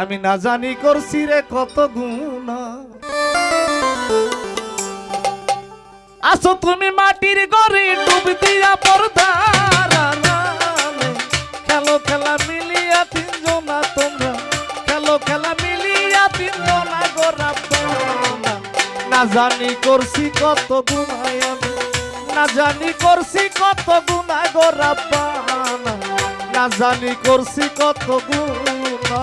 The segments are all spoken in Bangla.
আমি না জানি করছি রে কত গুণা। আসো তুমি মাটির ঘরে ডুব দিয়া পর্দার। খেলো খেলা মিলিয়া তিনজনা তোমরা। খেলো খেলা মিলিয়া তিনজনা গোরা না জানি করছি কত গুণায় আমি। না জানি করছি কত গুণা গোরা না জানি করছি কত গুণা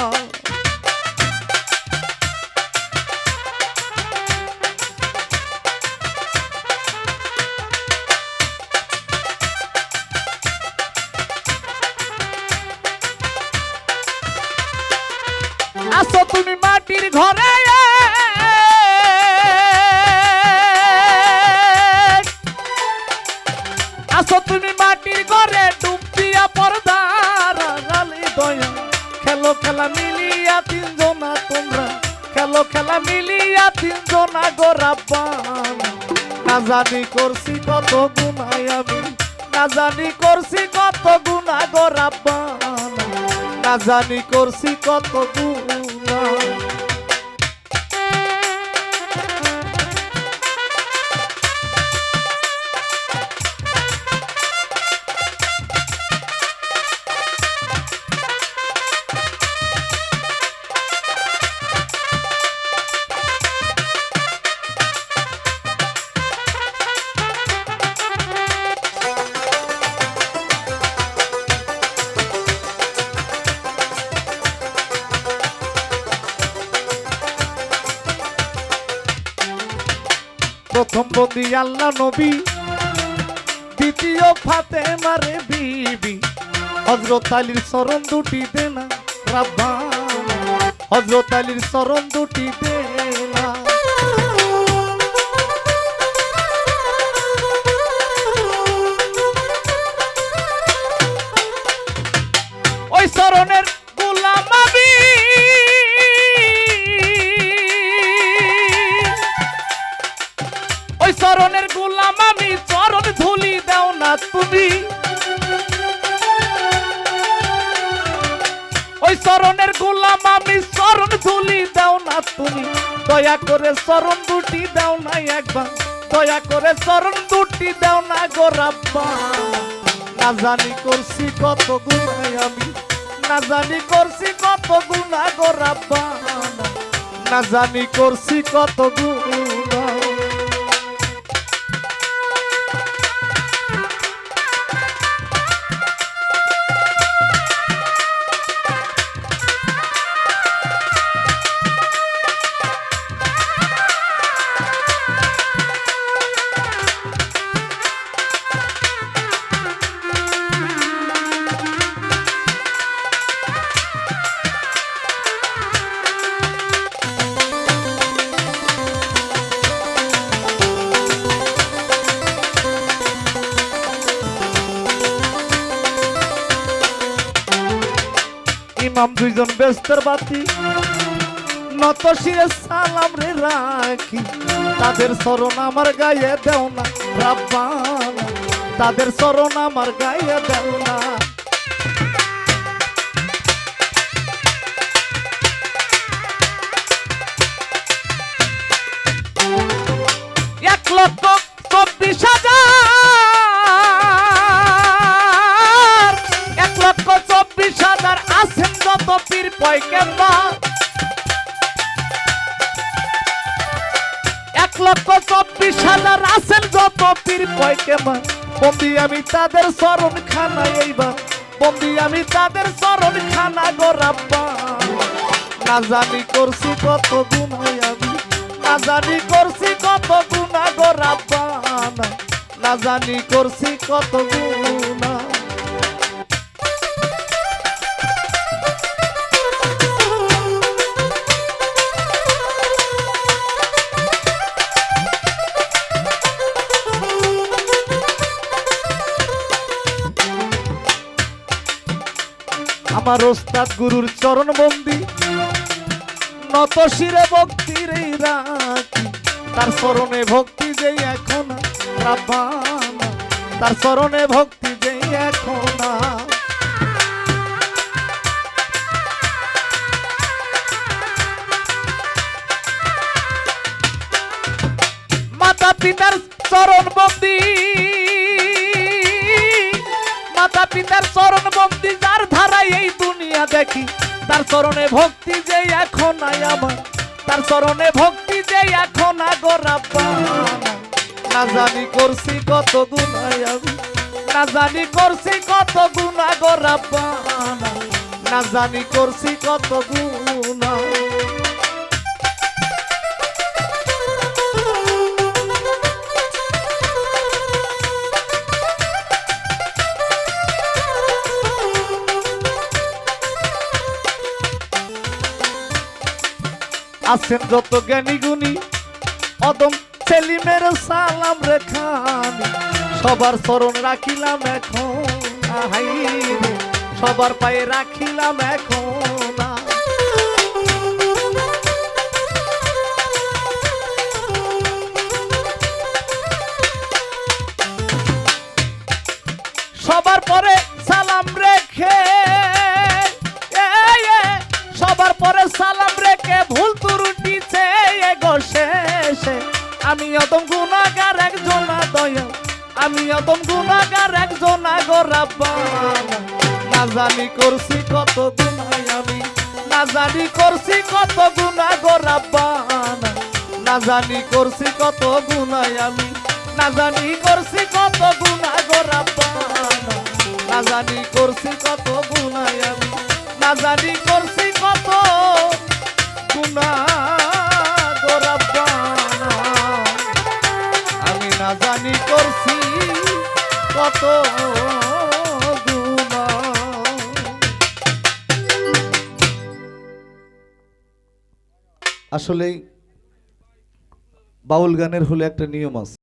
আসো তুমি মাটির ঘরে। আসো তুমি মাটির ঘরে ডুব দিয়া পর্দার দয়া। খেলো খেলা মিলিয়া তিনজনা তোমরা। খেলো খেলা মিলিয়া তিনজনা গোরাব্বান না জানি করছি কত গুনাই আমি। না জানি করছি কত গুণা গোরাব্বান না জানি করছি কত গুণা প্রথম বন্দি আল্লাহ নবী। দ্বিতীয় ফাতে মারে বিবি। হজরত আলীর চরণ দুটি দেনা রাব্বা হজরত আলীর চরণ দুটি দেনা চরণের গোলাম, আমি চরণ ধুলি দাও না তুমি। দয়া করে চরণ দুটি দাও না একবার। দয়া করে চরণ দুটি দাও না গোরাব্বা না জানি করছি কত গুণায় আমি। না জানি করছি কত গুণা গোরাব্বা না জানি করছি কত গুণা ইমাম দুইজন ব্যস্তর বাতি। নত শিরে সালাম রে রাখি। তাদের স্মরণ আমার গায়ে দেও না, রাব্বান। তাদের স্মরণ আমার গায়ে দেও না। এক লক্ষ চব্বিশ হাজার চব্বিশ হাজার যত পীর পয়কেম্বা বন্দি আমি তাদের স্মরণ খানা এইবার। বন্দি আমি তাদের স্মরণ খানা গোরাব্বা না জানি করছি কত গুণায় আমি। না জানি করছি কত গুণা গোরাব্বানা না জানি করছি কত গুণা আমার ওস্তাদ গুরুর চরণ বন্দি। নত শিরে ভক্তির রাখি তার চরণে ভক্তি যে এখন তার চরণে ভক্তি যে এখন মাতা পিতার চরণ বন্দি মাতা পিতার চরণ বন্দি, যার এই দুনিয়া দেখি। তার চরণে ভক্তি যে এখন নাই আমার। তার চরণে ভক্তি যে এখন আগোরাব্বা না জানি করছি কত গুণাই আমি। না জানি করছি কত গুণা গোরাব্বা না জানি করছি কত গুণা আছেন যত জ্ঞানী গুণী। অদম সেলিমের সালাম রেখানি সবার চরণ রাখিলাম এখন। সবার পায়ে রাখিলাম এখন। সবার পরে সালাম রেখে সবার পরে সালাম ভুল ত্রুটিছে গো শেষে। আমি অদম গুণাগার একজন দয়া আমি অদম গুণাগার একজন গোরাব্বা না জানি করছি কত গুণাই আমি। না জানি করছি কত গুণা গোরাব্বা না জানি করছি কত গুণাই আমি। না জানি করছি কত গুণা গোরাব্বা না জানি করছি কত গুণাই আমি। না জানি জানি করছি কত আসলে বাউল গানের হলে একটা নিয়ম আছে।